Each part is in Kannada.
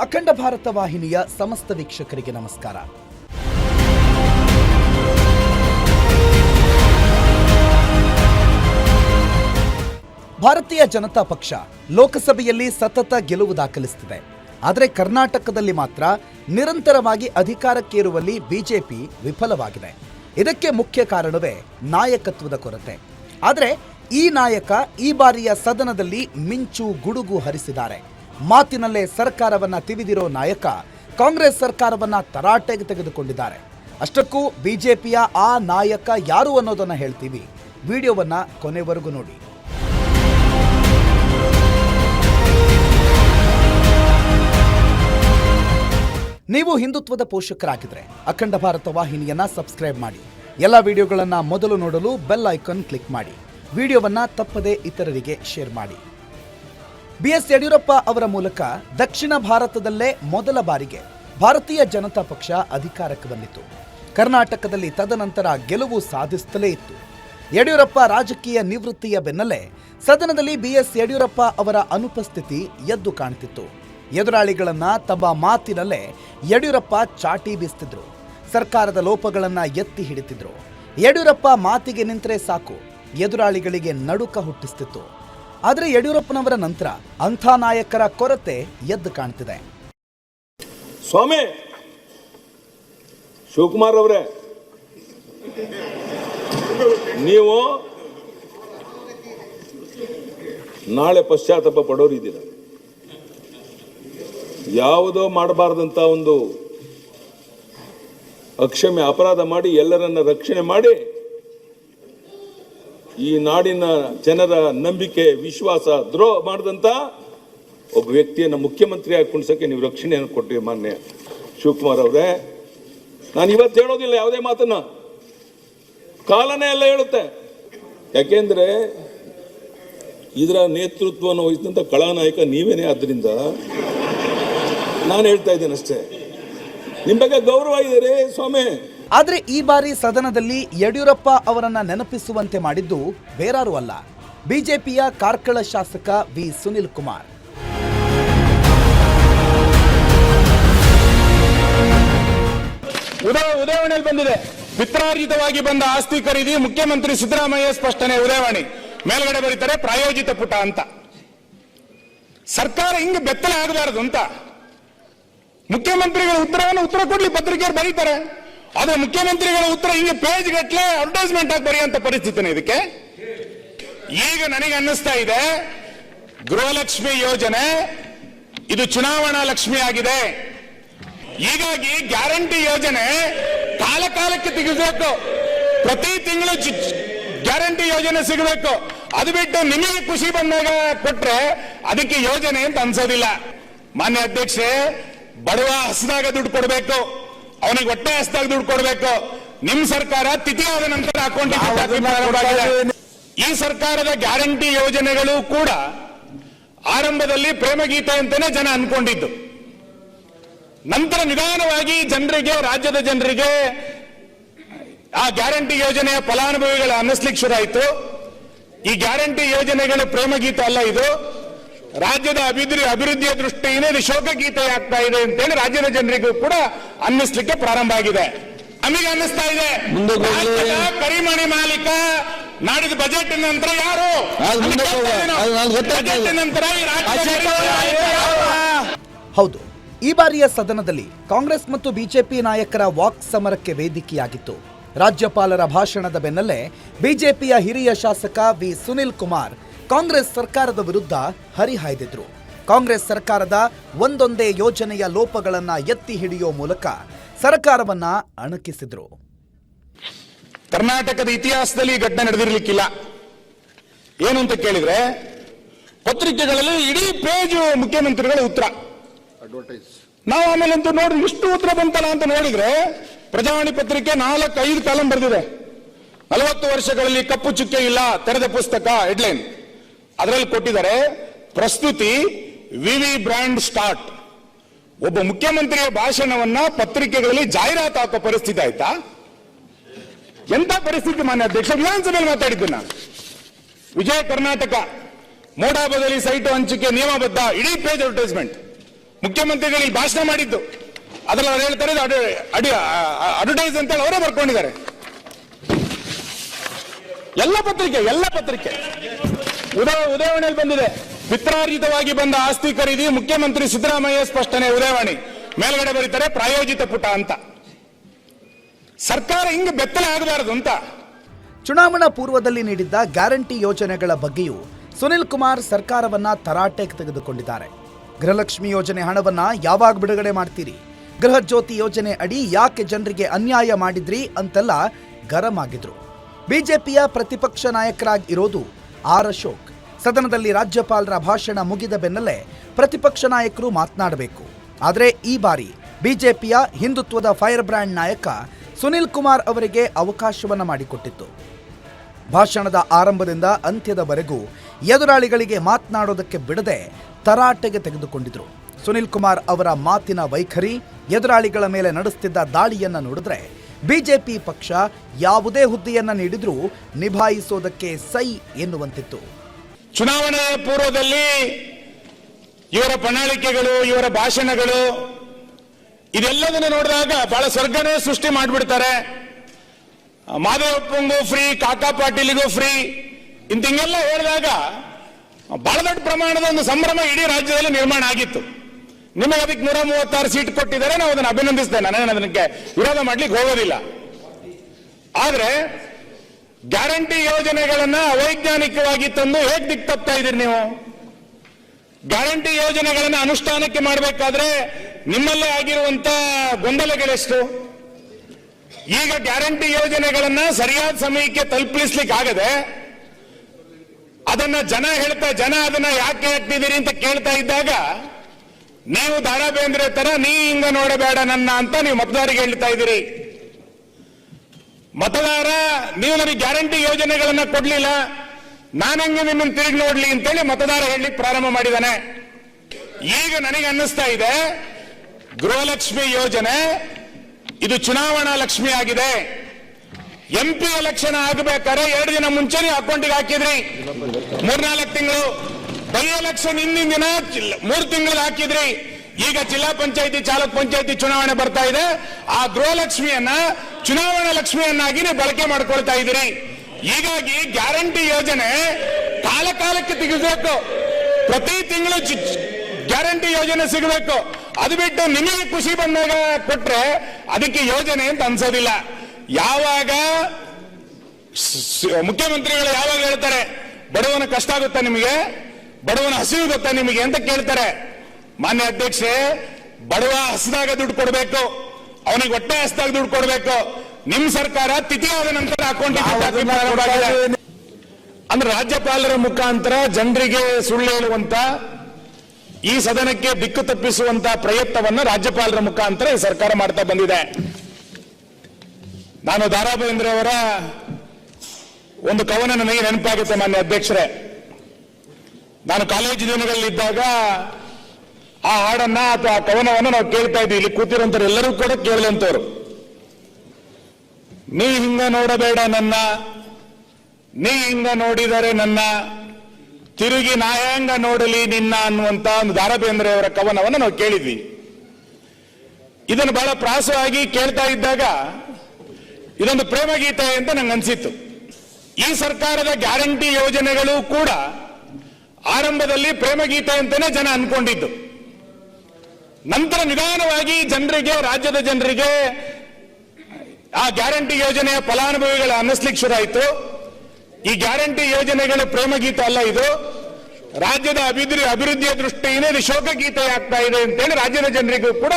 ಅಖಂಡ ಭಾರತ ವಾಹಿನಿಯ ಸಮಸ್ತ ವೀಕ್ಷಕರಿಗೆ ನಮಸ್ಕಾರ. ಭಾರತೀಯ ಜನತಾ ಪಕ್ಷ ಲೋಕಸಭೆಯಲ್ಲಿ ಸತತ ಗೆಲುವು ದಾಖಲಿಸುತ್ತಿದೆ. ಆದರೆ ಕರ್ನಾಟಕದಲ್ಲಿ ಮಾತ್ರ ನಿರಂತರವಾಗಿ ಅಧಿಕಾರಕ್ಕೇರುವಲ್ಲಿ ಬಿಜೆಪಿ ವಿಫಲವಾಗಿದೆ. ಇದಕ್ಕೆ ಮುಖ್ಯ ಕಾರಣವೇ ನಾಯಕತ್ವದ ಕೊರತೆ. ಆದರೆ ಈ ನಾಯಕ ಈ ಬಾರಿಯ ಸದನದಲ್ಲಿ ಮಿಂಚು ಗುಡುಗು ಹರಿಸಿದ್ದಾರೆ. ಮಾತಿನಲ್ಲೇ ಸರ್ಕಾರವನ್ನ ತಿವಿದಿರೋ ನಾಯಕ ಕಾಂಗ್ರೆಸ್ ಸರ್ಕಾರವನ್ನ ತರಾಟೆಗೆ ತೆಗೆದುಕೊಂಡಿದ್ದಾರೆ. ಅಷ್ಟಕ್ಕೂ ಬಿಜೆಪಿಯ ಆ ನಾಯಕ ಯಾರು ಅನ್ನೋದನ್ನ ಹೇಳ್ತೀವಿ. ವಿಡಿಯೋವನ್ನ ಕೊನೆವರೆಗೂ ನೋಡಿ. ನೀವು ಹಿಂದುತ್ವದ ಪೋಷಕರಾಗಿದ್ರೆ ಅಖಂಡ ಭಾರತ ವಾಹಿನಿಯನ್ನ ಸಬ್ಸ್ಕ್ರೈಬ್ ಮಾಡಿ. ಎಲ್ಲ ವಿಡಿಯೋಗಳನ್ನ ಮೊದಲು ನೋಡಲು ಬೆಲ್ ಐಕಾನ್ ಕ್ಲಿಕ್ ಮಾಡಿ. ವಿಡಿಯೋವನ್ನ ತಪ್ಪದೇ ಇತರರಿಗೆ ಶೇರ್ ಮಾಡಿ. ಬಿಎಸ್ ಯಡಿಯೂರಪ್ಪ ಅವರ ಮೂಲಕ ದಕ್ಷಿಣ ಭಾರತದಲ್ಲೇ ಮೊದಲ ಬಾರಿಗೆ ಭಾರತೀಯ ಜನತಾ ಪಕ್ಷ ಅಧಿಕಾರಕ್ಕೆ ಬಂದಿತು ಕರ್ನಾಟಕದಲ್ಲಿ ತದನಂತರ ಗೆಲುವು ಸಾಧಿಸುತ್ತಲೇ ಇತ್ತು. ಯಡಿಯೂರಪ್ಪ ರಾಜಕೀಯ ನಿವೃತ್ತಿಯ ಬೆನ್ನಲ್ಲೇ ಸದನದಲ್ಲಿ ಬಿಎಸ್ ಯಡಿಯೂರಪ್ಪ ಅವರ ಅನುಪಸ್ಥಿತಿ ಎದ್ದು ಕಾಣ್ತಿತ್ತು. ಎದುರಾಳಿಗಳನ್ನ ತಮ್ಮ ಮಾತಿನಲ್ಲೇ ಯಡಿಯೂರಪ್ಪ ಚಾಟಿ ಬೀಸ್ತಿದ್ರು. ಸರ್ಕಾರದ ಲೋಪಗಳನ್ನ ಎತ್ತಿ ಹಿಡಿತಿದ್ರು. ಯಡಿಯೂರಪ್ಪ ಮಾತಿಗೆ ನಿಂತರೆ ಸಾಕು. ಎದುರಾಳಿಗಳಿಗೆ ನಡುಕ ಹುಟ್ಟಿಸ್ತಿತ್ತು. ಆದರೆ ಯಡಿಯೂರಪ್ಪನವರ ನಂತರ ಅಂಥ ನಾಯಕರ ಕೊರತೆ ಎದ್ದು ಕಾಣ್ತಿದೆ. ಸ್ವಾಮಿ, ಶಿವಕುಮಾರ್ ಅವರೇ, ನೀವು ನಾಳೆ ಪಶ್ಚಾತ್ತಾಪ ಪಡೋರು ಇದ್ದೀರ. ಯಾವುದೋ ಮಾಡಬಾರ್ದಂತ ಒಂದು ಅಕ್ಷಮ್ಯ ಅಪರಾಧ ಮಾಡಿ ಎಲ್ಲರನ್ನ ರಕ್ಷಣೆ ಮಾಡಿ ಈ ನಾಡಿನ ಜನರ ನಂಬಿಕೆ, ವಿಶ್ವಾಸ ದ್ರೋಹ ಮಾಡಿದಂತ ಒಬ್ಬ ವ್ಯಕ್ತಿಯನ್ನು ಮುಖ್ಯಮಂತ್ರಿಯಾಗಿ ಕುಣಿಸೋಕ್ಕೆ ನೀವು ರಕ್ಷಣೆಯನ್ನು ಕೊಟ್ಟಿರಿ ಮಾನ್ಯ ಶಿವಕುಮಾರ್ ಅವರೇ. ನಾನು ಇವತ್ತು ಹೇಳೋದಿಲ್ಲ, ಯಾವುದೇ ಮಾತನ್ನು. ಕಾಲನೇ ಎಲ್ಲ ಹೇಳುತ್ತೆ. ಯಾಕೆಂದರೆ ಇದರ ನೇತೃತ್ವವನ್ನು ವಹಿಸಿದಂಥ ಕಳಾನಾಯಕ ನೀವೇನೇ ಆದ್ದರಿಂದ ನಾನು ಹೇಳ್ತಾ ಇದ್ದೇನೆ ಅಷ್ಟೇ ನಿಮ್ಮ ಬಗ್ಗೆ ಗೌರವ ಇದೆ ರೀ ಸ್ವಾಮಿ. ಆದರೆ ಈ ಬಾರಿ ಸದನದಲ್ಲಿ ಯಡಿಯೂರಪ್ಪ ಅವರನ್ನ ನೆನಪಿಸುವಂತೆ ಮಾಡಿದ್ದು ಬೇರಾರೂ ಅಲ್ಲ. ಬಿಜೆಪಿಯ ಕಾರ್ಕಳ ಶಾಸಕ ವಿ ಸುನಿಲ್ ಕುಮಾರ್. ಉದಯ, ಉದಯವಾಣಿಯಲ್ಲಿ ಬಂದಿದೆ. ಪಿತ್ರಾರ್ಜಿತವಾಗಿ ಬಂದ ಆಸ್ತಿ ಖರೀದಿ ಮುಖ್ಯಮಂತ್ರಿ ಸಿದ್ದರಾಮಯ್ಯ ಸ್ಪಷ್ಟನೆ, ಉದಯವಾಣಿ. ಮೇಲ್ಗಡೆ ಬರೀತಾರೆ, ಪ್ರಾಯೋಜಿತ ಪುಟ ಅಂತ. ಸರ್ಕಾರ ಹಿಂಗೆ ಬೆತ್ತಲೆ ಆಗಬಾರದು ಅಂತ. ಮುಖ್ಯಮಂತ್ರಿಗಳ ಉತ್ತರವನ್ನು ಉತ್ತರ ಕೊಡ್ಲಿ ಪತ್ರಿಕೆಯರು ಬರೀತಾರೆ. ಆದ್ರೆ ಮುಖ್ಯಮಂತ್ರಿಗಳ ಉತ್ತರ ಹಿಂಗೆ ಪೇಜ್ ಗಟ್ಟಲೆ ಅಡ್ವರ್ಟೈಸ್ಮೆಂಟ್ ಆಗಿ ಬರೆಯುವಂತ ಪರಿಸ್ಥಿತಿನೇ ಇದಕ್ಕೆ. ಈಗ ನನಗೆ ಅನ್ನಿಸ್ತಾ ಇದೆ, ಗೃಹಲಕ್ಷ್ಮಿ ಯೋಜನೆ, ಇದು ಚುನಾವಣಾ ಲಕ್ಷ್ಮಿ ಆಗಿದೆ. ಹೀಗಾಗಿ ಗ್ಯಾರಂಟಿ ಯೋಜನೆ ಕಾಲ ಕಾಲಕ್ಕೆ ಪ್ರತಿ ತಿಂಗಳು ಗ್ಯಾರಂಟಿ ಯೋಜನೆ ಸಿಗಬೇಕು. ಅದು ಬಿಟ್ಟು ನಿಮಗೆ ಖುಷಿ ಬಂದಾಗ ಕೊಟ್ರೆ ಅದಕ್ಕೆ ಯೋಜನೆ ಅಂತ ಅನ್ಸೋದಿಲ್ಲ. ಮಾನ್ಯ ಅಧ್ಯಕ್ಷೆ ಬಡವ ಹಸದಾಗ ದುಡ್ಡು ಕೊಡಬೇಕು. ಅವನಿಗೆ ಹೊಟ್ಟೆ ಹಸ್ತಾಗಿ ದುಡ್ಡು ಕೊಡಬೇಕು. ನಿಮ್ ಸರ್ಕಾರ ತಿಥಿ ಆದ ನಂತರ ಅಕೌಂಟ್ ಈ ಸರ್ಕಾರದ ಗ್ಯಾರಂಟಿ ಯೋಜನೆಗಳು ಕೂಡ ಆರಂಭದಲ್ಲಿ ಪ್ರೇಮಗೀತೆ ಅಂತಾನೆ ಜನ ಅನ್ಕೊಂಡಿದ್ದು. ನಂತರ ನಿಧಾನವಾಗಿ ಜನರಿಗೆ ರಾಜ್ಯದ ಜನರಿಗೆ ಆ ಗ್ಯಾರಂಟಿ ಯೋಜನೆಯ ಫಲಾನುಭವಿಗಳ ಅನ್ನಿಸ್ಲಿಕ್ಕೆ ಶುರುವಾಯಿತು ಈ ಗ್ಯಾರಂಟಿ ಯೋಜನೆಗಳ ಪ್ರೇಮಗೀತೆ ಅಲ್ಲ ಇದು. ರಾಜ್ಯದ ಅಭಿವೃದ್ಧಿ ಅಭಿವೃದ್ಧಿಯ ದೃಷ್ಟಿಯಿಂದ ಇದು ಶೋಕಗೀತೆ ಆಗ್ತಾ ಇದೆ ಅಂತೇಳಿ ರಾಜ್ಯದ ಜನರಿಗೂ ಕೂಡ ಅನ್ನಿಸ್ಲಿಕ್ಕೆ ಪ್ರಾರಂಭ ಆಗಿದೆ. ನಮಗೆ ಅನ್ನಿಸ್ತಾ ಇದೆ. ಕರಿಮಣಿ ಮಾಲೀಕ ನಾಡಿದ ಬಜೆಟ್ ನಂತರ ಯಾರು? ಅದು ಮುಂದೆ ಹೋಗುವ. ಅದು ನನಗೆ ಗೊತ್ತಾಗ್ತಾ ನಂತರ ಈ ರಾಜ್ಯದ ಯಾರು? ಹೌದು ಈ ಬಾರಿಯ ಸದನದಲ್ಲಿ ಕಾಂಗ್ರೆಸ್ ಮತ್ತು ಬಿಜೆಪಿ ನಾಯಕರ ವಾಕ್ ಸಮರಕ್ಕೆ ವೇದಿಕೆಯಾಗಿತ್ತು. ರಾಜ್ಯಪಾಲರ ಭಾಷಣದ ಬೆನ್ನಲ್ಲೇ ಬಿಜೆಪಿಯ ಹಿರಿಯ ಶಾಸಕ ವಿ ಸುನಿಲ್ ಕುಮಾರ್ ಕಾಂಗ್ರೆಸ್ ಸರ್ಕಾರದ ವಿರುದ್ಧ ಹರಿಹಾಯ್ದಿದ್ರು. ಕಾಂಗ್ರೆಸ್ ಸರ್ಕಾರದ ಒಂದೊಂದೇ ಯೋಜನೆಯ ಲೋಪಗಳನ್ನ ಎತ್ತಿ ಹಿಡಿಯೋ ಮೂಲಕ ಸರ್ಕಾರವನ್ನ ಅಣಕಿಸಿದ್ರು. ಕರ್ನಾಟಕದ ಇತಿಹಾಸದಲ್ಲಿ ಘಟನೆ ನಡೆದಿರಲಿಕ್ಕಿಲ್ಲ. ಏನು ಅಂತ ಕೇಳಿದ್ರೆ ಪತ್ರಿಕೆಗಳಲ್ಲಿ ಇಡೀ ಪೇಜ್ ಮುಖ್ಯಮಂತ್ರಿಗಳ ಉತ್ತರ. ನಾವು ಆಮೇಲೆ ನೋಡಿ ಇಷ್ಟು ಉತ್ತರ ಬಂತಲ್ಲ ಅಂತ ನೋಡಿದ್ರೆ ಪ್ರಜಾವಾಣಿ ಪತ್ರಿಕೆ ನಾಲ್ಕು ಕಾಲಂ ಬರೆದಿದೆ. ನಲವತ್ತು ವರ್ಷಗಳಲ್ಲಿ ಕಪ್ಪು ಚುಕ್ಕೆ ಇಲ್ಲ ತೆರೆದ ಪುಸ್ತಕ ಹೆಡ್ಲೈನ್ ಅದರಲ್ಲಿ ಕೊಟ್ಟಿದ್ದಾರೆ, ಪ್ರಸ್ತುತಿ ವಿವಿ ಬ್ರ್ಯಾಂಡ್ ಸ್ಟಾರ್ಟ್. ಒಬ್ಬ ಮುಖ್ಯಮಂತ್ರಿಯ ಭಾಷಣವನ್ನ ಪತ್ರಿಕೆಗಳಲ್ಲಿ ಜಾಹೀರಾತು ಹಾಕೋ ಪರಿಸ್ಥಿತಿ ಆಯ್ತಾ? ಎಂತ ಪರಿಸ್ಥಿತಿ ಮಾನ್ಯ ಅಧ್ಯಕ್ಷ? ವಿಧಾನಸಭೆಯಲ್ಲಿ ಮಾತಾಡಿದ್ದು ನಾನು. ವಿಜಯ ಕರ್ನಾಟಕ, ಮೋಡಾ ಬದಲಿ ಸೈಟು ಹಂಚಿಕೆ ನಿಯಮಬದ್ಧ, ಇಡೀ ಪೇಜ್ ಅಡ್ವರ್ಟೈಸ್ಮೆಂಟ್ ಮುಖ್ಯಮಂತ್ರಿಗಳು ಇಲ್ಲಿ ಭಾಷಣ ಮಾಡಿದ್ದು. ಅದ್ರಲ್ಲಿ ಅವ್ರು ಹೇಳ್ತಾರೆ ಅಡ್ವರ್ಟೈಸ್ ಅಂತ ಹೇಳಿ ಅವರೇ ಬರ್ಕೊಂಡಿದ್ದಾರೆ. ಎಲ್ಲ ಪತ್ರಿಕೆ ಎಲ್ಲ ಪತ್ರಿಕೆ. ಉದಯ ಉದಯವಾಣಿಯಲ್ಲಿ ಬಂದಿದೆ. ಪಿತ್ರಾರ್ಜಿತವಾಗಿ ಬಂದ ಆಸ್ತಿ ಖರೀದಿ ಮುಖ್ಯಮಂತ್ರಿ ಸಿದ್ದರಾಮಯ್ಯ ಸ್ಪಷ್ಟನೆ, ಉದಯವಾಣಿ. ಮೇಲ್ಗಡೆ ಬರೀತಾರೆ, ಪ್ರಾಯೋಜಿತ ಪುಟ ಅಂತ. ಸರ್ಕಾರ ಹಿಂಗೆ ಬೆತ್ತಲ ಆಗಬಾರದು ಅಂತ. ಚುನಾವಣಾ ಪೂರ್ವದಲ್ಲಿ ನೀಡಿದ್ದ ಗ್ಯಾರಂಟಿ ಯೋಜನೆಗಳ ಬಗ್ಗೆಯೂ ಸುನಿಲ್ ಕುಮಾರ್ ಸರ್ಕಾರವನ್ನ ತರಾಟೆಗೆ ತೆಗೆದುಕೊಂಡಿದ್ದಾರೆ. ಗೃಹಲಕ್ಷ್ಮಿ ಯೋಜನೆ ಹಣವನ್ನ ಯಾವಾಗ ಬಿಡುಗಡೆ ಮಾಡ್ತೀರಿ? ಗೃಹ ಜ್ಯೋತಿ ಯೋಜನೆ ಅಡಿ ಯಾಕೆ ಜನರಿಗೆ ಅನ್ಯಾಯ ಮಾಡಿದ್ರಿ ಅಂತೆಲ್ಲ ಗರಂ ಆಗಿದ್ರು. ಬಿಜೆಪಿಯ ಪ್ರತಿಪಕ್ಷ ನಾಯಕರಾಗಿ ಇರೋದು ಆರ್ ಅಶೋಕ್. ಸದನದಲ್ಲಿ ರಾಜ್ಯಪಾಲರ ಭಾಷಣ ಮುಗಿದ ಬೆನ್ನಲ್ಲೇ ಪ್ರತಿಪಕ್ಷ ನಾಯಕರು ಮಾತನಾಡಬೇಕು. ಆದರೆ ಈ ಬಾರಿ ಬಿಜೆಪಿಯ ಹಿಂದುತ್ವದ ಫೈರ್ ಬ್ರ್ಯಾಂಡ್ ನಾಯಕ ಸುನಿಲ್ ಕುಮಾರ್ ಅವರಿಗೆ ಅವಕಾಶವನ್ನ ಮಾಡಿಕೊಟ್ಟಿತ್ತು. ಭಾಷಣದ ಆರಂಭದಿಂದ ಅಂತ್ಯದವರೆಗೂ ಎದುರಾಳಿಗಳಿಗೆ ಮಾತನಾಡೋದಕ್ಕೆ ಬಿಡದೆ ತರಾಟೆಗೆ ತೆಗೆದುಕೊಂಡಿದ್ರು. ಸುನಿಲ್ ಕುಮಾರ್ ಅವರ ಮಾತಿನ ವೈಖರಿ, ಎದುರಾಳಿಗಳ ಮೇಲೆ ನಡೆಸುತ್ತಿದ್ದ ದಾಳಿಯನ್ನು ನೋಡಿದ್ರೆ ಬಿಜೆಪಿ ಪಕ್ಷ ಯಾವುದೇ ಹುದ್ದೆಯನ್ನ ನೀಡಿದ್ರೂ ನಿಭಾಯಿಸೋದಕ್ಕೆ ಸೈ ಎನ್ನುವಂತಿತ್ತು. ಚುನಾವಣೆಯ ಪೂರ್ವದಲ್ಲಿ ಇವರ ಪ್ರಣಾಳಿಕೆಗಳು, ಇವರ ಭಾಷಣಗಳು ಇದೆಲ್ಲದನ್ನು ನೋಡಿದಾಗ ಬಹಳ ಸ್ವರ್ಗನೇ ಸೃಷ್ಟಿ ಮಾಡಿಬಿಡ್ತಾರೆ. ಮಾದೇವಪ್ಪಂಗೂ ಫ್ರೀ ಕಾಕಾ ಪಾಟೀಲಿಗೂ ಫ್ರೀ ಇಂತಿಂಗೆಲ್ಲ ಹೇಳಿದಾಗ ಬಹಳ ದೊಡ್ಡ ಪ್ರಮಾಣದ ಒಂದು ಸಂಭ್ರಮ ಇಡೀ ರಾಜ್ಯದಲ್ಲಿ ನಿರ್ಮಾಣ ಆಗಿತ್ತು. ನಿಮಗೆ ಅದಕ್ಕೆ ನೂರ ಮೂವತ್ತಾರು ಸೀಟ್ ಕೊಟ್ಟಿದ್ದಾರೆ, ನಾವು ಅದನ್ನು ಅಭಿನಂದಿಸ್ತೇನೆ. ನಾನು ಅದಕ್ಕೆ ವಿರೋಧ ಮಾಡ್ಲಿಕ್ಕೆ ಹೋಗೋದಿಲ್ಲ. ಆದ್ರೆ ಗ್ಯಾರಂಟಿ ಯೋಜನೆಗಳನ್ನ ಅವೈಜ್ಞಾನಿಕವಾಗಿ ತಂದು ಹೇಗೆ ದಿಕ್ ತಪ್ತಾ ಇದ್ದೀರಿ ನೀವು? ಗ್ಯಾರಂಟಿ ಯೋಜನೆಗಳನ್ನ ಅನುಷ್ಠಾನಕ್ಕೆ ಮಾಡಬೇಕಾದ್ರೆ ನಿಮ್ಮಲ್ಲೇ ಆಗಿರುವಂತ ಗೊಂದಲಗಳೆಷ್ಟು? ಈಗ ಗ್ಯಾರಂಟಿ ಯೋಜನೆಗಳನ್ನ ಸರಿಯಾದ ಸಮಯಕ್ಕೆ ತಲುಪಿಸ್ಲಿಕ್ಕೆ ಆಗದೆ ಅದನ್ನ ಜನ ಹೇಳ್ತಾ, ಜನ ಅದನ್ನ ಯಾಕೆ ಹಾಕ್ತಿದ್ದೀರಿ ಅಂತ ಕೇಳ್ತಾ ಇದ್ದಾಗ ನೀವು ದಾರಾ ಬೇಂದ್ರೆ ತರ ನೀ ಹಿಂಗ ನೋಡಬೇಡ ನನ್ನ ಅಂತ ನೀವು ಮತದಾರರಿಗೆ ಹೇಳ್ತಾ ಇದ್ದೀರಿ. ಮತದಾರ, ನೀವು ನನಗೆ ಗ್ಯಾರಂಟಿ ಯೋಜನೆಗಳನ್ನ ಕೊಡ್ಲಿಲ್ಲ. ನಾನಂಗೆ ನಿಮ್ಮನ್ನು ತಿರುಗಿ ನೋಡ್ಲಿ ಅಂತೇಳಿ ಮತದಾರ ಹೇಳಲಿಕ್ಕೆ ಪ್ರಾರಂಭ ಮಾಡಿದಾನೆ. ಈಗ ನನಗೆ ಅನ್ನಿಸ್ತಾ ಇದೆ, ಗೃಹಲಕ್ಷ್ಮಿ ಯೋಜನೆ, ಇದು ಚುನಾವಣಾ ಲಕ್ಷ್ಮಿ ಆಗಿದೆ. ಎಂ ಪಿ ಎಲೆಕ್ಷನ್ ಆಗಬೇಕಾದ್ರೆ ಎರಡು ದಿನ ಮುಂಚೆನೇ ಅಕೌಂಟಿಗೆ ಹಾಕಿದ್ರಿ. ಮೂರ್ನಾಲ್ಕು ತಿಂಗಳು. ಬೈ ಎಲೆಕ್ಷನ್ ಹಿಂದಿನ ದಿನ ಮೂರು ತಿಂಗಳು ಹಾಕಿದ್ರಿ. ಈಗ ಜಿಲ್ಲಾ ಪಂಚಾಯತಿ ಚಾಲಕ ಪಂಚಾಯತಿ ಚುನಾವಣೆ ಬರ್ತಾ ಇದೆ. ಆ ಗೃಹಲಕ್ಷ್ಮಿಯನ್ನ ಚುನಾವಣಾ ಲಕ್ಷ್ಮಿಯನ್ನಾಗಿ ನೀವು ಬಳಕೆ ಮಾಡ್ಕೊಳ್ತಾ ಇದ್ದೀರಿ. ಹೀಗಾಗಿ ಗ್ಯಾರಂಟಿ ಯೋಜನೆ ಕಾಲ ಕಾಲಕ್ಕೆ ತೆಗಿಸಬೇಕು. ಪ್ರತಿ ತಿಂಗಳು ಗ್ಯಾರಂಟಿ ಯೋಜನೆ ಸಿಗಬೇಕು. ಅದು ಬಿಟ್ಟು ನಿಮಗೆ ಖುಷಿ ಬಂದಾಗ ಕೊಟ್ರೆ ಅದಕ್ಕೆ ಯೋಜನೆ ಅಂತ ಅನ್ಸೋದಿಲ್ಲ. ಯಾವಾಗ ಮುಖ್ಯಮಂತ್ರಿಗಳು ಯಾವಾಗ ಹೇಳ್ತಾರೆ, ಬಡವನ ಕಷ್ಟ ಆಗುತ್ತಾ ನಿಮಗೆ? ಬಡವನ ಹಸಿವು ಗೊತ್ತಾ ನಿಮಗೆ ಅಂತ ಕೇಳ್ತಾರೆ. ಮಾನ್ಯ ಅಧ್ಯಕ್ಷೆ ಬಡವ ಹಸಿದಾಗ ದುಡ್ಡು ಕೊಡಬೇಕು ಅವನಿಗೆ ಒಟ್ಟೆ ಹಸಿದಾಗ ದುಡ್ಡು ಕೊಡಬೇಕು. ನಿಮ್ ಸರ್ಕಾರ ತಿಥಿ ಆದ ನಂತರ ಅಕೌಂಟ್ ಅಂದ್ರೆ ರಾಜ್ಯಪಾಲರ ಮುಖಾಂತರ ಜನರಿಗೆ ಸುಳ್ಳು ಹೇಳುವಂತ ಈ ಸದನಕ್ಕೆ ದಿಕ್ಕು ತಪ್ಪಿಸುವಂತ ಪ್ರಯತ್ನವನ್ನ ರಾಜ್ಯಪಾಲರ ಮುಖಾಂತರ ಈ ಸರ್ಕಾರ ಮಾಡ್ತಾ ಬಂದಿದೆ. ನಾನು ದಾರಾ ಬೇಂದ್ರೆ ಅವರ ಒಂದು ಕವನ ನನಗೆ ನೆನಪಾಗುತ್ತೆ ಮಾನ್ಯ ಅಧ್ಯಕ್ಷರೇ. ನಾನು ಕಾಲೇಜು ದಿನಗಳಲ್ಲಿದ್ದಾಗ ಆ ಹಾಡನ್ನ ಅಥವಾ ಆ ಕವನವನ್ನು ನಾವು ಕೇಳ್ತಾ ಇದ್ದೀವಿ ಇಲ್ಲಿ ಕೂತಿರೋಂಥವ್ರು ಎಲ್ಲರೂ ಕೂಡ ಕೇಳುವಂತವ್ರು ನೀ ಹಿಂಗ ನೋಡಬೇಡ ನನ್ನ. ನೀ ಹಿಂಗ ನೋಡಿದರೆ ನನ್ನ. ತಿರುಗಿ ನಾ ನೋಡಲಿ ನಿನ್ನ ಅನ್ನುವಂತ ಒಂದು ದಾರಬೇಂದ್ರೆ ಬೇಂದ್ರೆಯವರ ಕವನವನ್ನು ನಾವು ಕೇಳಿದ್ವಿ. ಇದನ್ನು ಬಹಳ ಪ್ರಾಸವಾಗಿ ಕೇಳ್ತಾ ಇದ್ದಾಗ ಇದೊಂದು ಪ್ರೇಮ ಗೀತೆ ಅಂತ ನಂಗೆ ಅನ್ಸಿತ್ತು ಈ ಸರ್ಕಾರದ ಗ್ಯಾರಂಟಿ ಯೋಜನೆಗಳು ಕೂಡ ಆರಂಭದಲ್ಲಿ ಪ್ರೇಮಗೀತೆ ಅಂತಾನೆ ಜನ ಅನ್ಕೊಂಡಿದ್ದು. ನಂತರ ನಿಧಾನವಾಗಿ ಜನರಿಗೆ, ರಾಜ್ಯದ ಜನರಿಗೆ ಆ ಗ್ಯಾರಂಟಿ ಯೋಜನೆಯ ಫಲಾನುಭವಿಗಳ ಅನ್ನಿಸ್ಲಿಕ್ಕೆ ಶುರುವಾಯಿತು ಈ ಗ್ಯಾರಂಟಿ ಯೋಜನೆಗಳ ಪ್ರೇಮಗೀತೆ ಅಲ್ಲ ಇದು. ರಾಜ್ಯದ ಅಭಿವೃದ್ಧಿ, ಅಭಿವೃದ್ಧಿಯ ದೃಷ್ಟಿಯಿಂದ ಇದು ಶೋಕ ಗೀತೆ ಆಗ್ತಾ ಇದೆ ಅಂತೇಳಿ ರಾಜ್ಯದ ಜನರಿಗೂ ಕೂಡ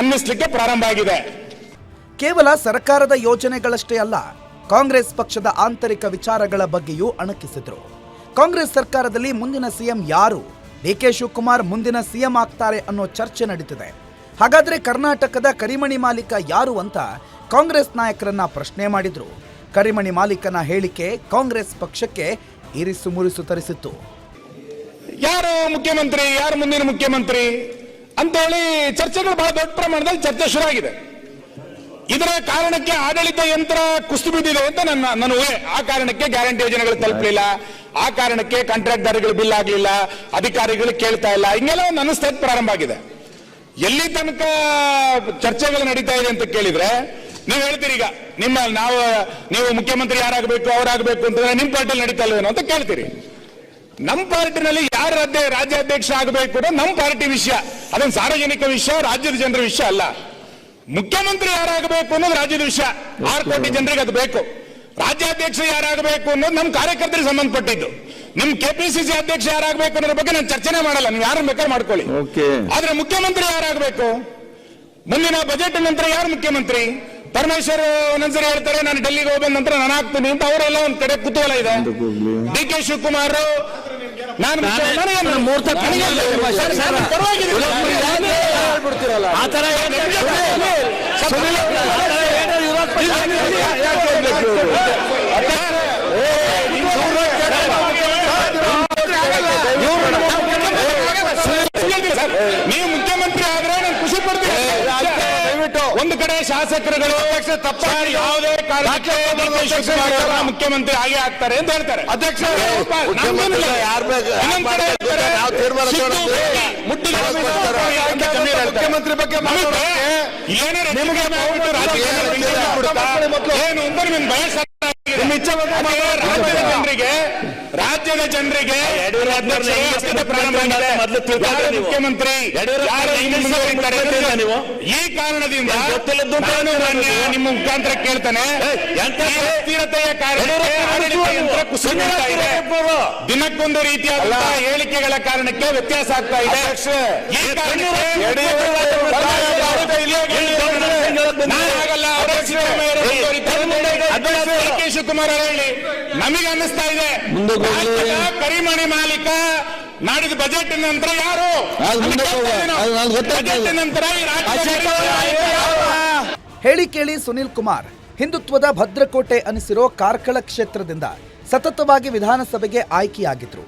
ಅನ್ನಿಸ್ಲಿಕ್ಕೆ ಪ್ರಾರಂಭ ಆಗಿದೆ. ಕೇವಲ ಸರ್ಕಾರದ ಯೋಜನೆಗಳಷ್ಟೇ ಅಲ್ಲ, ಕಾಂಗ್ರೆಸ್ ಪಕ್ಷದ ಆಂತರಿಕ ವಿಚಾರಗಳ ಬಗ್ಗೆಯೂ ಅಣಕಿಸಿದ್ರು. ಕಾಂಗ್ರೆಸ್ ಸರ್ಕಾರದಲ್ಲಿ ಮುಂದಿನ ಸಿಎಂ ಯಾರು? ಡಿ ಕೆ ಶಿವಕುಮಾರ್ ಮುಂದಿನ ಸಿಎಂ ಆಗ್ತಾರೆ ಅನ್ನೋ ಚರ್ಚೆ ನಡೀತಿದೆ. ಹಾಗಾದ್ರೆ ಕರ್ನಾಟಕದ ಕರಿಮಣಿ ಮಾಲೀಕ ಯಾರು ಅಂತ ಕಾಂಗ್ರೆಸ್ ನಾಯಕರನ್ನ ಪ್ರಶ್ನೆ ಮಾಡಿದ್ರು. ಕರಿಮಣಿ ಮಾಲೀಕನ ಹೇಳಿಕೆ ಕಾಂಗ್ರೆಸ್ ಪಕ್ಷಕ್ಕೆ ಇರಿಸು ಮುರಿಸು ತರಿಸಿತ್ತು. ಯಾರು ಮುಖ್ಯಮಂತ್ರಿ? ಯಾರು ಮುಂದಿನ ಮುಖ್ಯಮಂತ್ರಿ? ಅಂತ ಹೇಳಿ ಚರ್ಚೆಗಳು ಬಹಳ ದೊಡ್ಡ ಪ್ರಮಾಣದಲ್ಲಿ ಚರ್ಚೆ ಶುರುವಾಗಿದೆ. ಇದರ ಕಾರಣಕ್ಕೆ ಆಡಳಿತ ಯಂತ್ರ ಕುಸಿದು ಬಿದ್ದಿದೆ ಅಂತ ನನ್ನ ನನ್ನ ಆ ಕಾರಣಕ್ಕೆ ಗ್ಯಾರಂಟಿ ಯೋಜನೆಗಳು ತಲುಪಲಿಲ್ಲ. ಆ ಕಾರಣಕ್ಕೆ ಕಾಂಟ್ರಾಕ್ಟ್ದಾರಗಳು ಬಿಲ್ ಆಗಲಿಲ್ಲ, ಅಧಿಕಾರಿಗಳು ಕೇಳ್ತಾ ಇಲ್ಲ. ಹಿಂಗೆಲ್ಲ ಒಂದು ಅನಿಸ್ತಾ ಪ್ರಾರಂಭ ಆಗಿದೆ. ಎಲ್ಲಿ ತನಕ ಚರ್ಚೆಗಳು ನಡೀತಾ ಇದೆ ಅಂತ ಕೇಳಿದ್ರೆ, ನೀವು ಹೇಳ್ತೀರಿ ಈಗ, ನಿಮ್ಮ ನಾವು, ನೀವು ಮುಖ್ಯಮಂತ್ರಿ ಯಾರಾಗಬೇಕು, ಅವರಾಗಬೇಕು ಅಂತಂದ್ರೆ ನಿಮ್ಮ ಪಾರ್ಟಿಯಲ್ಲಿ ನಡೀತಾ ಇಲ್ವೇನೋ ಅಂತ ಕೇಳ್ತೀರಿ. ನಮ್ಮ ಪಾರ್ಟಿನಲ್ಲಿ ಯಾರು ರಾಜ್ಯ ರಾಜ್ಯಾಧ್ಯಕ್ಷ ಆಗಬೇಕು ಅಂತ ನಮ್ಮ ಪಾರ್ಟಿ ವಿಷಯ. ಅದೊಂದು ಸಾರ್ವಜನಿಕ ವಿಷಯ, ರಾಜ್ಯದ ಜನರ ವಿಷಯ ಅಲ್ಲ. ಮುಖ್ಯಮಂತ್ರಿ ಯಾರಾಗಬೇಕು ಅನ್ನೋದು ರಾಜ್ಯದ ವಿಷಯ. ಆರು ಕೋಟಿ ಜನರಿಗೆ ಅದು ಬೇಕು. ರಾಜ್ಯಾಧ್ಯಕ್ಷ ಯಾರಾಗಬೇಕು ಅನ್ನೋದು ನಮ್ಮ ಕಾರ್ಯಕರ್ತರಿಗೆ ಸಂಬಂಧಪಟ್ಟಿದ್ದು. ನಿಮ್ ಕೆಪಿಸಿಸಿ ಅಧ್ಯಕ್ಷ ಯಾರಾಗಬೇಕು ಅನ್ನೋದ್ರ ಬಗ್ಗೆ ನಾನು ಚರ್ಚೆನೆ ಮಾಡಲ್ಲ ನೀವು ಯಾರು ಬೇಕಾದ್ರೆ ಮಾಡ್ಕೊಳ್ಳಿ. ಓಕೆ. ಆದ್ರೆ ಮುಖ್ಯಮಂತ್ರಿ ಯಾರಾಗಬೇಕು? ಮುಂದಿನ ಬಜೆಟ್ ನಂತರ ಯಾರು ಮುಖ್ಯಮಂತ್ರಿ? ಪರಮೇಶ್ವರ್ ಒಂದೊಂದ್ಸರಿ ಹೇಳ್ತಾರೆ ನಾನು ಡೆಲ್ಲಿಗೆ ಹೋಗ್ಬೇಕು ನಂತರ ನಾನು ಹಾಕ್ತೀನಿ ಅಂತ ಅವರೆಲ್ಲ ಒಂದ್ ಕಡೆ ಕುತೂಹಲ ಇದೆ. ಡಿ ಕೆ ಶಿವಕುಮಾರ್ ನಾನು ಪರವಾಗಿಲ್ಲ. ಆ ಥರ ಸರ್, ನೀವು ಮುಖ್ಯಮಂತ್ರಿ ಆದ್ರೆ ನಾನು ಖುಷಿ ಪಡ್ತೀನಿ ಒಂದು ಕಡೆ ಶಾಸಕರುಗಳು ಸರ್, ಯಾವುದೇ ಕಾರಣ ಮುಖ್ಯಮಂತ್ರಿ ಹಾಗೆ ಆಗ್ತಾರೆ ಅಂತ ಹೇಳ್ತಾರೆ. ಅಧ್ಯಕ್ಷ, ಮುಖ್ಯಮಂತ್ರಿ ಬಗ್ಗೆ ಏನೇ ಅಂತ ನಿಮ್ ಭಯ ಸಾಕಾಗಿದೆ. ರಾಜ್ಯದ ಜನರಿಗೆ ರಾಜ್ಯದ ಜನರಿಗೆ ಮುಖ್ಯಮಂತ್ರಿ? ಈ ಕಾರಣದಿಂದ. ನಿಮ್ಮ ಮುಖಾಂತರ ಕೇಳ್ತಾನೆ. ದಿನಕ್ಕೊಂದು ರೀತಿಯ ಹೇಳಿಕೆಗಳ ಕಾರಣಕ್ಕೆ ವ್ಯತ್ಯಾಸ ಆಗ್ತಾ ಇದೆ. ಈ ಕಾರಣಕ್ಕೆ ಶಿವಕುಮಾರ್ ಅವರು ಹೇಳಿ. ನಮಗೆ ಅನ್ನಿಸ್ತಾ ಇದೆ. ಕರಿಮಣಿ ಮಾಲೀಕ ಮಾಡಿದ ಬಜೆಟ್ ನಂತರ ಯಾರು? ನಂತರ? ಹೇಳಿ ಕೇಳಿ ಸುನಿಲ್ ಕುಮಾರ್. ಹಿಂದುತ್ವದ ಭದ್ರಕೋಟೆ ಅನಿಸಿರೋ ಕಾರ್ಕಳ ಕ್ಷೇತ್ರದಿಂದ ಸತತವಾಗಿ ವಿಧಾನಸಭೆಗೆ ಆಯ್ಕೆಯಾಗಿದ್ರು.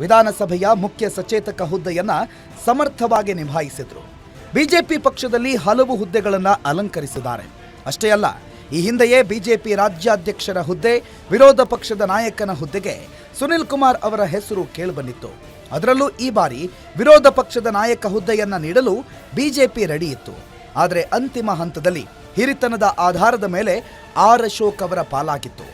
ವಿಧಾನಸಭೆಯ ಮುಖ್ಯ ಸಚೇತಕ ಹುದ್ದೆಯನ್ನ ಸಮರ್ಥವಾಗಿ ನಿಭಾಯಿಸಿದ್ರು. ಬಿಜೆಪಿ ಪಕ್ಷದಲ್ಲಿ ಹಲವು ಹುದ್ದೆಗಳನ್ನು ಅಲಂಕರಿಸಿದ್ದಾರೆ. ಅಷ್ಟೇ ಅಲ್ಲ ಈ ಹಿಂದೆಯೇ ಬಿಜೆಪಿ ರಾಜ್ಯಾಧ್ಯಕ್ಷರ ಹುದ್ದೆ ವಿರೋಧ ಪಕ್ಷದ ನಾಯಕನ ಹುದ್ದೆಗೆ ಸುನಿಲ್ ಕುಮಾರ್ ಅವರ ಹೆಸರು ಕೇಳಿಬಂದಿತ್ತು. ಅದರಲ್ಲೂ ಈ ಬಾರಿ ವಿರೋಧ ಪಕ್ಷದ ನಾಯಕ ಹುದ್ದೆಯನ್ನ ನೀಡಲು ಬಿಜೆಪಿ ರೆಡಿ ಇತ್ತು. ಆದರೆ ಅಂತಿಮ ಹಂತದಲ್ಲಿ ಹಿರಿತನದ ಆಧಾರದ ಮೇಲೆ ಆರ್ ಅಶೋಕ್ ಅವರ ಪಾಲಾಗಿತ್ತು.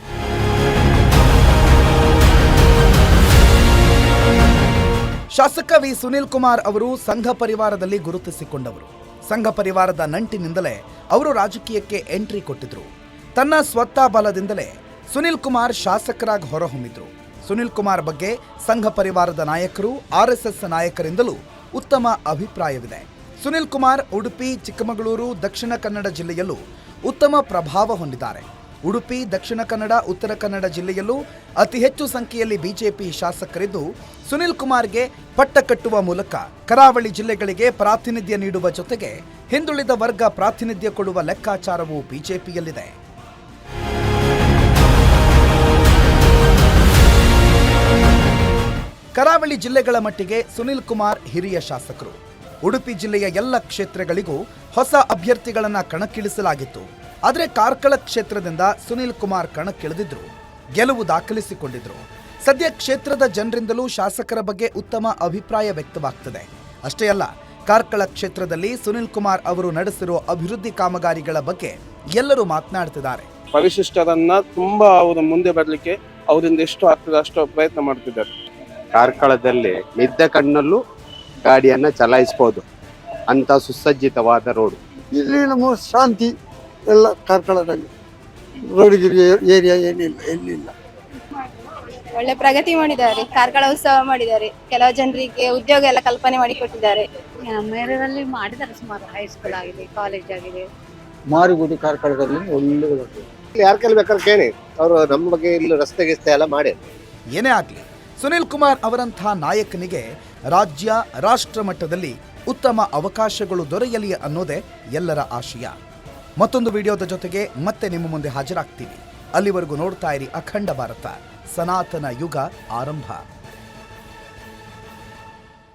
ಶಾಸಕ ವಿ ಸುನಿಲ್ ಕುಮಾರ್ ಅವರು ಸಂಘ ಪರಿವಾರದಲ್ಲಿ ಗುರುತಿಸಿಕೊಂಡವರು. ಸಂಘ ಪರಿವಾರದ ನಂಟಿನಿಂದಲೇ ಅವರು ರಾಜಕೀಯಕ್ಕೆ ಎಂಟ್ರಿ ಕೊಟ್ಟಿದ್ರು. ತನ್ನ ಸ್ವತ್ತ ಬಲದಿಂದಲೇ ಸುನಿಲ್ ಕುಮಾರ್ ಶಾಸಕರಾಗಿ ಹೊರಹೊಮ್ಮಿದ್ರು. ಸುನಿಲ್ ಕುಮಾರ್ ಬಗ್ಗೆ ಸಂಘ ಪರಿವಾರದ ನಾಯಕರು, ಆರ್ಎಸ್ಎಸ್ ನಾಯಕರಿಂದಲೂ ಉತ್ತಮ ಅಭಿಪ್ರಾಯವಿದೆ. ಸುನಿಲ್ ಕುಮಾರ್ ಉಡುಪಿ, ಚಿಕ್ಕಮಗಳೂರು, ದಕ್ಷಿಣ ಕನ್ನಡ ಜಿಲ್ಲೆಯಲ್ಲೂ ಉತ್ತಮ ಪ್ರಭಾವ ಹೊಂದಿದ್ದಾರೆ. ಉಡುಪಿ, ದಕ್ಷಿಣ ಕನ್ನಡ, ಉತ್ತರ ಕನ್ನಡ ಜಿಲ್ಲೆಯಲ್ಲೂ ಅತಿ ಹೆಚ್ಚು ಸಂಖ್ಯೆಯಲ್ಲಿ ಬಿಜೆಪಿ ಶಾಸಕರಿದ್ದು, ಸುನಿಲ್ ಕುಮಾರ್ಗೆ ಪಟ್ಟ ಕಟ್ಟುವ ಮೂಲಕ ಕರಾವಳಿ ಜಿಲ್ಲೆಗಳಿಗೆ ಪ್ರಾತಿನಿಧ್ಯ ನೀಡುವ ಜೊತೆಗೆ ಹಿಂದುಳಿದ ವರ್ಗ ಪ್ರಾತಿನಿಧ್ಯ ಕೊಡುವ ಲೆಕ್ಕಾಚಾರವು ಬಿಜೆಪಿಯಲ್ಲಿದೆ. ಕರಾವಳಿ ಜಿಲ್ಲೆಗಳ ಮಟ್ಟಿಗೆ ಸುನಿಲ್ ಕುಮಾರ್ ಹಿರಿಯ ಶಾಸಕರು. ಉಡುಪಿ ಜಿಲ್ಲೆಯ ಎಲ್ಲ ಕ್ಷೇತ್ರಗಳಿಗೂ ಹೊಸ ಅಭ್ಯರ್ಥಿಗಳನ್ನ ಕಣಕ್ಕಿಳಿಸಲಾಗಿತ್ತು. ಆದರೆ ಕಾರ್ಕಳ ಕ್ಷೇತ್ರದಿಂದ ಸುನಿಲ್ ಕುಮಾರ್ ಕಣಕ್ಕಿಳಿದಿದ್ರು. ಗೆಲುವು ದಾಖಲಿಸಿಕೊಂಡಿದ್ರು. ಸದ್ಯ ಕ್ಷೇತ್ರದ ಜನರಿಂದಲೂ ಶಾಸಕರ ಬಗ್ಗೆ ಉತ್ತಮ ಅಭಿಪ್ರಾಯ ವ್ಯಕ್ತವಾಗ್ತದೆ. ಅಷ್ಟೇ ಅಲ್ಲ, ಕಾರ್ಕಳ ಕ್ಷೇತ್ರದಲ್ಲಿ ಸುನಿಲ್ ಕುಮಾರ್ ಅವರು ನಡೆಸಿರುವ ಅಭಿವೃದ್ಧಿ ಕಾಮಗಾರಿಗಳ ಬಗ್ಗೆ ಎಲ್ಲರೂ ಮಾತನಾಡ್ತಿದ್ದಾರೆ. ಪರಿಶಿಷ್ಟರನ್ನ ತುಂಬಾ ಅವರು ಮುಂದೆ ಬರಲಿಕ್ಕೆ ಅವರಿಂದ ಎಷ್ಟು ಆಗ್ತದೆ ಅಷ್ಟು ಪ್ರಯತ್ನ ಮಾಡ್ತಿದ್ದಾರೆ. ಕಾರ್ಕಳದಲ್ಲಿ ನಿದ್ದ ಕಣ್ಣಲ್ಲೂ ಗಾಡಿಯನ್ನ ಚಲಾಯಿಸಬಹುದು ಅಂತ ಸುಸಜ್ಜಿತವಾದ ರೋಡ್. ಇಲ್ಲಿ ನಮ್ಮ ಶಾಂತಿ ಎಲ್ಲ ಕಾರ್ಕಳದಲ್ಲಿ. ರೋಡ್ ಏರಿಯಾ ಏನಿಲ್ಲ ಎಲ್ಲಿಲ್ಲ ಒಳ್ಳೆ ಪ್ರಗತಿ ಮಾಡಿದ್ದಾರೆ ಕಾರ್ಕಳ ಉತ್ಸವ ಮಾಡಿದ್ದಾರೆ. ಕೆಲವು ಜನರಿಗೆ ಉದ್ಯೋಗ ಎಲ್ಲ ಕಲ್ಪನೆ ಮಾಡಿಕೊಟ್ಟಿದ್ದಾರೆ ನಮ್ಮ ಏರಿಯಾದಲ್ಲಿ ಮಾಡಿದ್ದಾರೆ ಸುಮಾರು ಹೈಸ್ಕೂಲ್ ಆಗಿದೆ ಕಾಲೇಜ್ ಆಗಿದೆ. ಮಾರಿಗುಡಿ ಕಾರ್ಕಳದಲ್ಲಿ ಒಳ್ಳೆ ಯಾರು ಯಾರ ಕೈಲಿ ಬೇಕಾದ್ರೆ ಕೇಳಿ ಅವರು ನಮ್ಮ ಬಗ್ಗೆ ಇಲ್ಲಿ ರಸ್ತೆ ಗಿಸ್ತೆ ಎಲ್ಲ ಮಾಡಿ. ಏನೇ ಆಗಲಿ. ಸುನಿಲ್ ಕುಮಾರ್ ಅವರಂಥ ನಾಯಕನಿಗೆ ರಾಜ್ಯ, ರಾಷ್ಟ್ರ ಮಟ್ಟದಲ್ಲಿ ಉತ್ತಮ ಅವಕಾಶಗಳು ದೊರೆಯಲಿ ಅನ್ನೋದೇ ಎಲ್ಲರ ಆಶಯ. ಮತ್ತೊಂದು ವಿಡಿಯೋದ ಜೊತೆಗೆ ಮತ್ತೆ ನಿಮ್ಮ ಮುಂದೆ ಹಾಜರಾಗ್ತೀವಿ ಅಲ್ಲಿವರೆಗೂ ನೋಡ್ತಾ ಇರಿ ಅಖಂಡ ಭಾರತ. ಸನಾತನ ಯುಗ ಆರಂಭ.